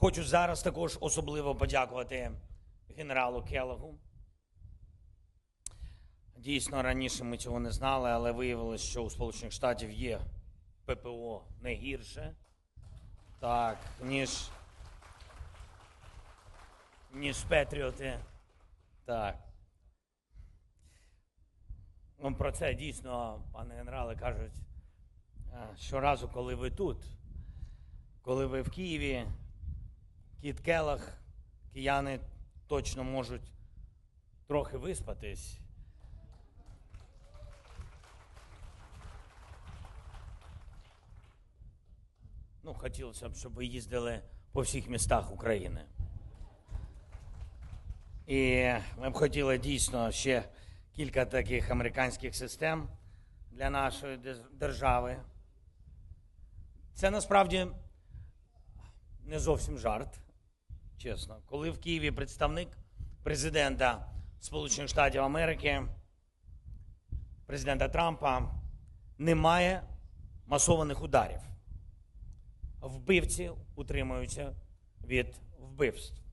Хочу зараз також особливо подякувати генералу Келлогу. Дійсно, раніше ми цього не знали, але виявилось, що у Сполучених Штатів є ППО не гірше, так, ніж, ніж Петріоти. Так. Ну, про це дійсно, пане генерале, кажуть е, щоразу, коли ви тут, коли ви в Києві, Кіт Келах, кияни точно можуть трохи виспатись. Ну, хотілося б, щоб ви їздили по всіх містах України. І ми б хотіли дійсно ще кілька таких американських систем для нашої держави. Це насправді не зовсім жарт, чесно. Коли в Києві представник президента Сполучених Штатів Америки, президента Трампа, немає масованих ударів. Вбивці утримуються від вбивств.